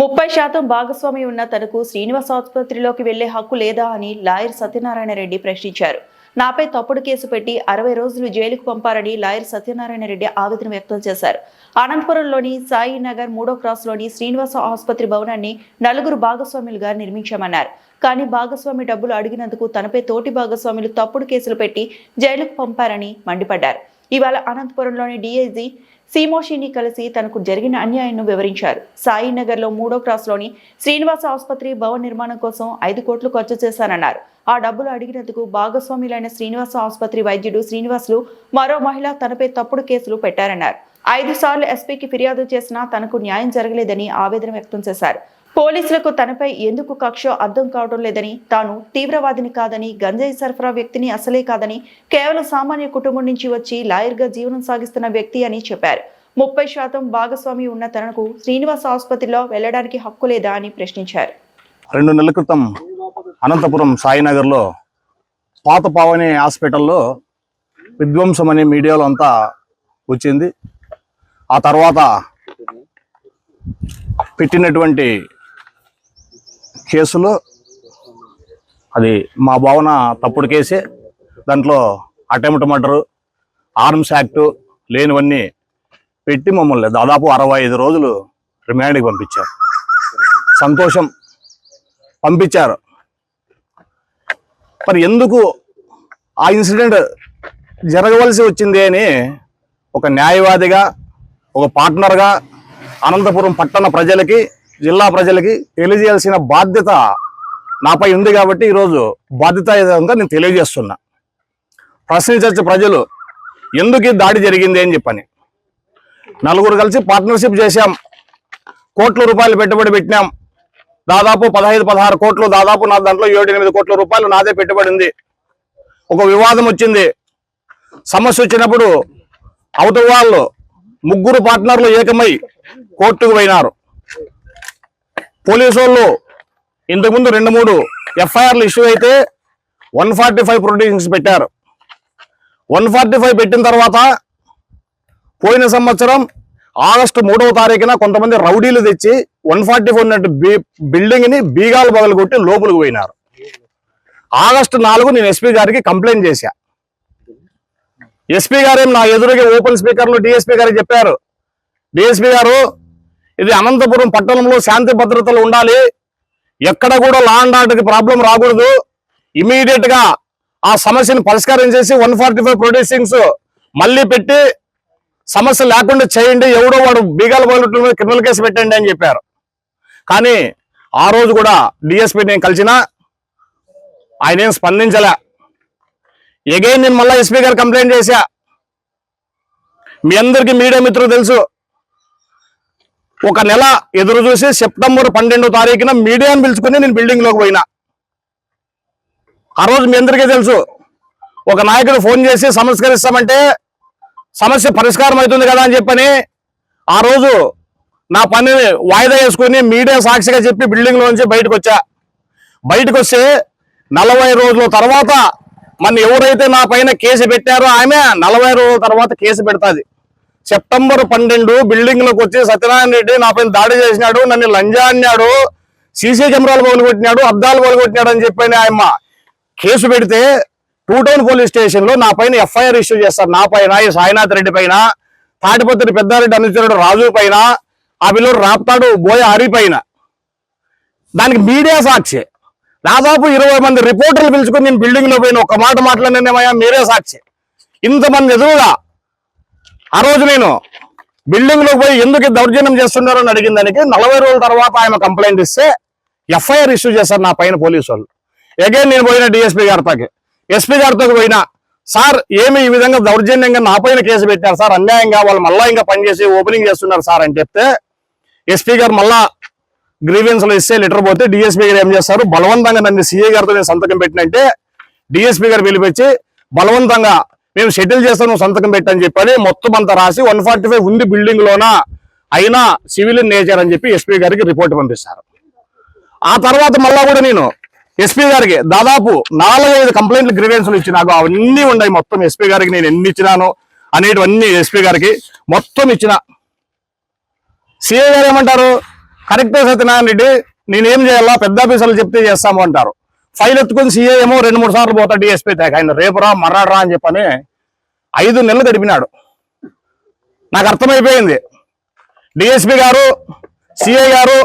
ముప్పై శాతం భాగస్వామి ఉన్న తనకు శ్రీనివాస్ ఆసుపత్రిలోకి వెళ్ళే హక్కు లేదా అని లాయర్ సత్యనారాయణ రెడ్డి ప్రశ్నించారు. నాపై తప్పుడు కేసు పెట్టి అరవై రోజులు జైలుకు పంపారని లాయర్ సత్యనారాయణ రెడ్డి ఆవేదన వ్యక్తం చేశారు. అనంతపురంలోని సాయి నగర్ మూడో క్రాస్లోని శ్రీనివాస ఆసుపత్రి భవనాన్ని నలుగురు భాగస్వాములుగా నిర్మించామన్నారు. కానీ భాగస్వామి డబ్బులు అడిగినందుకు తనపై తోటి భాగస్వాములు తప్పుడు కేసులు పెట్టి జైలుకు పంపారని మండిపడ్డారు. ఇవాళ అనంతపురంలోని డీఐజీ సీమోషిని కలిసి తనకు జరిగిన అన్యాయాన్ని వివరించారు. సాయినగర్లో మూడో క్రాస్లోని శ్రీనివాస ఆసుపత్రి భవన నిర్మాణం కోసం ఐదు కోట్లు ఖర్చు చేశానన్నారు. ఆ డబ్బులు అడిగినందుకు భాగస్వాములైన శ్రీనివాస ఆసుపత్రి వైద్యుడు శ్రీనివాసులు మరో మహిళ తనపై తప్పుడు కేసులు పెట్టారన్నారు. ఐదు సార్లు ఎస్పీకి ఫిర్యాదు చేసినా తనకు న్యాయం జరగలేదని ఆవేదన వ్యక్తం చేశారు. పోలీసులకు తనపై ఎందుకు కక్ష అర్థం కావడం లేదని తాను తీవ్రవాదిని కాదని గంజాయి సరఫరా వ్యక్తిని అసలే కాదని కేవలం సామాన్య కుటుంబం నుంచి వచ్చి లాయర్గా జీవనం సాగిస్తున్న వ్యక్తి అని చెప్పారు. ముప్పై శాతం భాగస్వామి ఉన్న తనకు శ్రీనివాస ఆసుపత్రిలో వెళ్ళడానికి హక్కు లేదా అని ప్రశ్నించారు. రెండు నెలల క్రితం అనంతపురం సాయినగర్లో పాత పావని హాస్పిటల్లో విధ్వంసం అనే మీడియాలో అంతా వచ్చింది. ఆ తర్వాత పెట్టినటువంటి కేసులో అది మా భావన తప్పుడు కేసే. దాంట్లో అటెంప్ట్ మర్డరు ఆర్మ్స్ యాక్టు లేనివన్నీ పెట్టి మమ్మల్ని దాదాపు అరవై ఐదు రోజులు రిమాండ్కి పంపించారు. సంతోషం పంపించారు. మరి ఎందుకు ఆ ఇన్సిడెంట్ జరగవలసి వచ్చింది అని ఒక న్యాయవాదిగా ఒక పార్ట్నర్గా అనంతపురం పట్టణ ప్రజలకి జిల్లా ప్రజలకి తెలియజేయాల్సిన బాధ్యత నాపై ఉంది కాబట్టి ఈరోజు బాధ్యతాయుతంగా నేను తెలియజేస్తున్నా. ప్రశ్నించచ్చు ప్రజలు ఎందుకు ఈ దాడి జరిగింది అని చెప్పని. నలుగురు కలిసి పార్ట్నర్షిప్ చేశాం. కోట్ల రూపాయలు పెట్టుబడి పెట్టినాం. దాదాపు పదహైదు పదహారు కోట్లు దాదాపు నా దాంట్లో ఏడు ఎనిమిది కోట్ల రూపాయలు నాదే పెట్టుబడి ఉంది. ఒక వివాదం వచ్చింది. సమస్య వచ్చినప్పుడు అవతల వాళ్ళు ముగ్గురు పార్ట్నర్లు ఏకమై కోర్టుకు పోయినారు. పోలీసు వాళ్ళు ఇంతకుముందు రెండు మూడు ఎఫ్ఐఆర్లు ఇష్యూ అయితే వన్ ఫార్టీ ఫైవ్ ప్రొడ్యూషన్స్ పెట్టారు. వన్ ఫార్టీ ఫైవ్ పెట్టిన తర్వాత పోయిన సంవత్సరం ఆగస్టు మూడవ తారీఖున కొంతమంది రౌడీలు తెచ్చి వన్ ఫార్టీ ఫోర్ ఉన్నట్టు బి బిల్డింగ్ని బీగాలు బగలు కొట్టి లోపలికి పోయినారు. ఆగస్టు నాలుగు నేను ఎస్పీ గారికి కంప్లైంట్ చేశా. ఎస్పీ గారేం నా ఎదురుగా ఓపెన్ స్పీకర్లు డిఎస్పీ గారికి చెప్పారు. డిఎస్పీ గారు ఇది అనంతపురం పట్టణంలో శాంతి భద్రతలు ఉండాలి. ఎక్కడ కూడా లా అండ్ ఆర్డర్కి ప్రాబ్లం రాకూడదు. ఇమీడియట్గా ఆ సమస్యను పరిష్కారం చేసి వన్ ఫార్టీ ఫైవ్ ప్రొడ్యూసింగ్స్ మళ్ళీ పెట్టి సమస్య లేకుండా చేయండి. ఎవడో వాడు బీగాల బాగున్నట్ల మీద క్రిమినల్ కేసు పెట్టండి అని చెప్పారు. కానీ ఆ రోజు కూడా డిఎస్పీ నేను కలిసిన ఆయన ఏం స్పందించలే. ఎగైన్ నేను మళ్ళీ ఎస్పీ గారు కంప్లైంట్ చేశా. మీ అందరికీ మీడియా మిత్రులు తెలుసు. ఒక నెల ఎదురు చూసి సెప్టెంబర్ పన్నెండో తారీఖున మీడియాను పిలుచుకుని నేను బిల్డింగ్లోకి పోయినా. ఆ రోజు మీ అందరికీ తెలుసు ఒక నాయకుడు ఫోన్ చేసి సంస్కరిస్తామంటే సమస్య పరిష్కారం అవుతుంది కదా అని చెప్పని ఆ రోజు నా పనిని వాయిదా వేసుకుని మీడియా సాక్షిగా చెప్పి బిల్డింగ్ నుంచి బయటకు వచ్చా. బయటకు వస్తే నలభై రోజుల తర్వాత మన ఎవరైతే నా పైన కేసు పెట్టారో ఆమె నలభై రోజుల తర్వాత కేసు పెడతాది. సెప్టెంబర్ పన్నెండు బిల్డింగ్లోకి వచ్చి సత్యనారాయణ రెడ్డి నా పైన దాడి చేసినాడు నన్ను లంజా అన్నాడు సీసీ కెమెరాలు పగలగొట్టినాడు అద్దాలు పగలగొట్టినాడు అని చెప్పని ఆయమ్మ కేసు పెడితే టూ టౌన్ పోలీస్ స్టేషన్లో నా పైన ఎఫ్ఐఆర్ ఇష్యూ చేస్తారు. నా పైన ఈ సాయినాథ్ రెడ్డి పైన తాటిపత్రి పెద్దారెడ్డి అనుచరుడు రాజు పైన ఆ పిల్లలు రాప్తాడు బోయ హరి పైన. దానికి మీడియా సాక్షి. దాదాపు ఇరవై మంది రిపోర్టర్లు పిలుచుకుని నేను బిల్డింగ్లో పోయిన ఒక మాట మాట్లాడినేమయ్యా మీరే సాక్షి. ఇంతమంది ఎదురుగా ఆ రోజు నేను బిల్డింగ్లో పోయి ఎందుకు దౌర్జన్యం దౌర్జన్యం అని అడిగిన దానికి నలభై రోజుల తర్వాత ఆయన కంప్లైంట్ ఇస్తే ఎఫ్ఐఆర్ ఇష్యూ చేశారు నా పైన పోలీసు వాళ్ళు. అగైన్ నేను పోయిన డిఎస్పీ గారితోకి. ఎస్పీ గారితో పోయినా సార్ ఏమి ఈ విధంగా దౌర్జన్యంగా నా పైన కేసు పెట్టారు సార్ అన్యాయంగా వాళ్ళు మళ్ళా ఇంకా పనిచేసి ఓపెనింగ్ చేస్తున్నారు సార్ అని చెప్తే ఎస్పీ గారు మళ్ళా గ్రీవెన్స్లో ఇస్తే లెటర్ పోతే డిఎస్పీ గారు ఏం చేస్తారు? బలవంతంగా నన్ను సీఏ గారితో నేను సంతకం పెట్టినంటే డిఎస్పీ గారు పిలిపించి బలవంతంగా మేము షెటిల్ చేస్తాం నువ్వు సంతకం పెట్టని చెప్పని మొత్తం అంతా రాసి వన్ ఫార్టీ ఫైవ్ ఉంది బిల్డింగ్ లోన అయినా సివిల్ నేచర్ అని చెప్పి ఎస్పీ గారికి రిపోర్ట్ పంపిస్తారు. ఆ తర్వాత మళ్ళా కూడా నేను ఎస్పీ గారికి దాదాపు నాలుగైదు కంప్లైంట్లు గ్రీవెన్స్లు ఇచ్చినాకు అవన్నీ ఉన్నాయి. మొత్తం ఎస్పీ గారికి నేను ఎన్ని ఇచ్చినాను అనేటివన్నీ ఎస్పీ గారికి మొత్తం ఇచ్చిన. సిఏ గారు ఏమంటారు? కరెక్టే సత్యనారాయణ రెడ్డి నేనేం చేయాలా? పెద్ద ఆఫీసర్లు చెప్తే చేస్తాము అంటారు. ఫైల్ ఎత్తుకుని సీఏ ఏమో రెండు మూడు సార్లు పోతా డిఎస్పీ దాకా ఆయన రేపురా మర్రాడరా అని చెప్పని ఐదు నెలలు గడిపినాడు. నాకు అర్థమైపోయింది. డిఎస్పీ గారు సిఐ గారు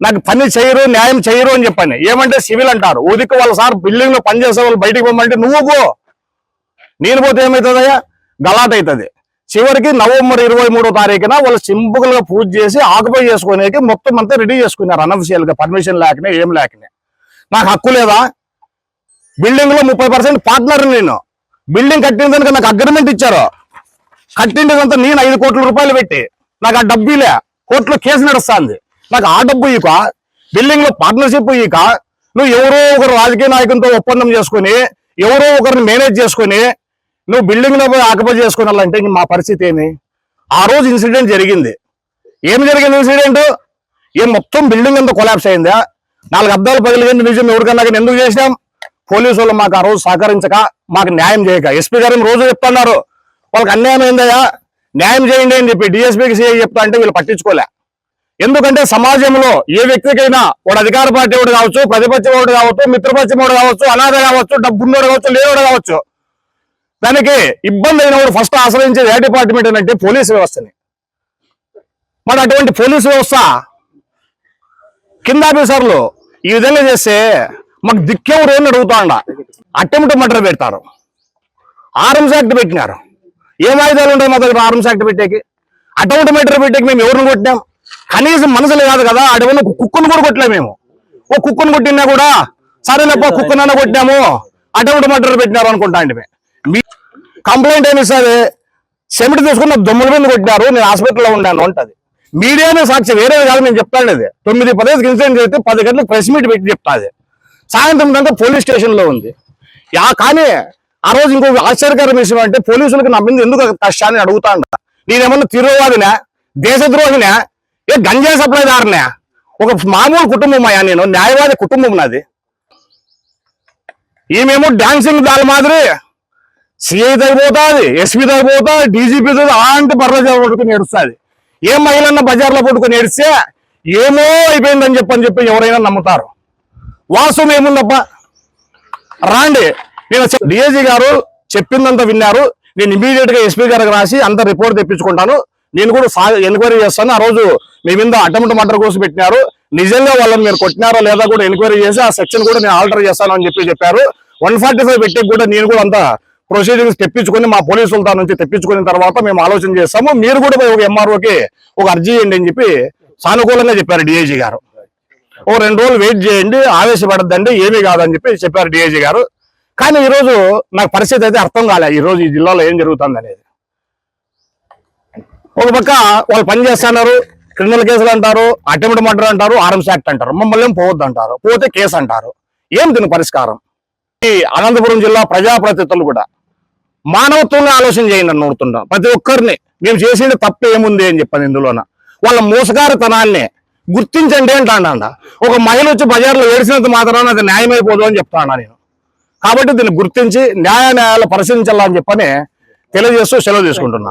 నాకు పని చేయరు న్యాయం చేయరు అని చెప్పని. ఏమంటే సివిల్ అంటారు. ఉదిక్కు వాళ్ళ సార్ బిల్డింగ్లో పనిచేసే వాళ్ళు బయటికి పోమంటే నువ్వు పో. నేను పోతే ఏమవుతుందయ్యా గలాట్ అవుతుంది చివరికి నవంబర్ ఇరవై మూడో తారీఖున వాళ్ళు సింపుల్గా పూజ చేసి ఆకుపై చేసుకునేకి మొత్తం అంతా రెడీ చేసుకున్నారు అనఫిషియల్గా పర్మిషన్ లేకనే ఏం లేకనే. నాకు హక్కు లేదా? బిల్డింగ్లో ముప్పై పర్సెంట్ పార్ట్నర్ నేను. బిల్డింగ్ కట్టిన దానికి నాకు అగ్రిమెంట్ ఇచ్చారు. కట్టిండేదంతా నేను ఐదు కోట్ల రూపాయలు పెట్టి నాకు ఆ డబ్బులే కోర్టులో కేసు నడుస్తుంది. నాకు ఆ డబ్బు ఇక బిల్డింగ్లో పార్ట్నర్షిప్ ఇక నువ్వు ఎవరో ఒకరు రాజకీయ నాయకులతో ఒప్పందం చేసుకుని ఎవరో ఒకరిని మేనేజ్ చేసుకుని నువ్వు బిల్డింగ్లో పోయి ఆక్యుపై చేసుకోవాలంటే మా పరిస్థితి ఏమి? ఆ రోజు ఇన్సిడెంట్ జరిగింది. ఏం జరిగింది ఇన్సిడెంట్ ఏం మొత్తం బిల్డింగ్ అంతా కొలాప్స్ అయిందా? నాలుగు అద్దాలు పగిలింది నిజం ఎవరికన్నా కానీ ఎందుకు చేసినాం? పోలీసు వాళ్ళు మాకు ఆ రోజు సహకరించక మాకు న్యాయం చేయక. ఎస్పీ గారు రోజు చెప్తున్నారు? వాళ్ళకి అన్యాయం అయిందయ్యా న్యాయం చేయండి అని చెప్పి డిఎస్పీకి సీఐ చెప్తా అంటే వీళ్ళు పట్టించుకోలే. ఎందుకంటే సమాజంలో ఏ వ్యక్తికైనా వాడు అధికార పార్టీ వాడు కావచ్చు ప్రతిపక్షం వాడు కావచ్చు మిత్రపక్షం వాడు కావచ్చు అనాథ కావచ్చు డబ్బున్నోడు కావచ్చు లేనివాడు కావచ్చు. దానికి ఇబ్బంది అయిన వాడు ఫస్ట్ ఆశ్రయించేది ఏ డిపార్ట్మెంట్ అంటే పోలీస్ వ్యవస్థని. మరి అటువంటి పోలీసు వ్యవస్థ కింద ఆఫీసర్లు ఈ విధంగా చేస్తే మాకు దిక్కెవరు అని అడుగుతాండ. అటెంప్ట్ మర్డర్ పెడతారు. ఆర్మ్స్ యాక్ట్ పెట్టినారు. ఏం ఆయుధాలు ఉంటాయి మా దగ్గర ఆర్మ్స్ యాక్ట్ పెట్టేకి? అటెంప్ట్ మర్డర్ పెట్టేకి మేము ఎవరిని కొట్టినాం? కనీసం మనసులు కాదు కదా అటువంటి కుక్కను కూడా కొట్టలేము మేము. ఓ కుక్కను కొట్టినా కూడా సరేనప్ప కుక్కనన్నా కొట్టాము అటెంప్ట్ మర్డర్ పెట్టినారు అనుకుంటా అండి మీ కంప్లైంట్ ఏమి ఇస్తుంది? సెమిటి తీసుకున్న దొమ్ముల మీద కొట్టినారు నేను హాస్పిటల్లో ఉన్నాను అంటది. మీడియానే సాక్షి వేరే కాదు నేను చెప్తాను అది తొమ్మిది పదిహేను ఇన్సిడెంట్ చేస్తే పది గంటలకు ప్రెస్ మీట్ పెట్టి చెప్తాది సాయంత్రం దాకా పోలీస్ స్టేషన్లో ఉంది. యా కానీ ఆ రోజు ఇంకో ఆశ్చర్యకరం విషయం అంటే పోలీసులకు నా మీద ఎందుకు కష్టాన్ని అడుగుతా అంట. నేనేమన్నా తీవ్రవాదినా దేశద్రోహినా? ఏ గంజా సప్లైదారునే? ఒక మామూలు కుటుంబం అయ్యా నేను న్యాయవాది కుటుంబం నాది. ఈమెమో డాన్సింగ్ దాని మాదిరి సిఐ తగ్గిపోతుంది ఎస్పీ తగ్గిపోతా డీజీపీ అలాంటి బర్రె పట్టుకుని ఏడుస్తుంది. ఏ మహిళన్న బజార్లో పట్టుకుని ఏడిస్తే ఏమో అయిపోయిందని చెప్పని చెప్పి ఎవరైనా నమ్ముతారు. వాస్తవం ఏముందప్ప రాండి. నేను డిఏజీ గారు చెప్పిందంతా విన్నారు. నేను ఇమీడియట్గా ఎస్పీ గారికి రాసి అంత రిపోర్ట్ తెప్పించుకుంటాను. నేను కూడా ఎంక్వైరీ చేస్తాను. ఆ రోజు మీ మీద అటెంప్ట్ మర్డర్ కోసం పెట్టినారు. నిజంగా వాళ్ళని మీరు కొట్టినారో లేదా కూడా ఎంక్వైరీ చేసి ఆ సెక్షన్ కూడా నేను ఆల్టర్ చేస్తాను అని చెప్పి చెప్పారు. వన్ ఫార్టీ ఫైవ్ కూడా నేను కూడా అంత ప్రొసీడింగ్స్ తెప్పించుకొని మా పోలీసులతో నుంచి తెప్పించుకున్న తర్వాత మేము ఆలోచన చేస్తాము. మీరు కూడా ఒక ఎంఆర్ఓకి ఒక అర్జీ చేయండి అని చెప్పి సానుకూలంగా చెప్పారు డిఐజీ గారు. ఓ రెండు రోజులు వెయిట్ చేయండి ఆవేశపడద్దండి ఏమీ కాదని చెప్పి చెప్పారు డిఐజీ గారు. కానీ ఈ రోజు నాకు పరిస్థితి అయితే అర్థం కాలే ఈ రోజు ఈ జిల్లాలో ఏం జరుగుతుంది అనేది. ఒక పక్క వాళ్ళు పని చేస్తున్నారు క్రిమినల్ కేసులు అంటారు అటెంప్ట్ మర్డర్ అంటారు ఆర్మ్స్ యాక్ట్ అంటారు. మమ్మల్ని ఏం పోవద్దు అంటారు పోతే కేసు అంటారు. ఏం దీని పరిష్కారం? ఈ అనంతపురం జిల్లా ప్రజాప్రతినిధులు కూడా మానవత్వంగా ఆలోచన చేయండి అని నోడుతుంటాం ప్రతి ఒక్కరిని మేము చేసేది తప్పు ఏముంది అని చెప్పాను ఇందులోన. వాళ్ళ మోసగారితనాన్ని గుర్తించండి అంటాడ ఒక మహిళ వచ్చి బజార్లో ఏడిసినంత మాత్రాన అది న్యాయమైపోదు అని చెప్తాను నేను. కాబట్టి దీన్ని గుర్తించి న్యాయ న్యాయాలు పరిశీలించాలని చెప్పని తెలియజేస్తూ సెలవు తీసుకుంటున్నాను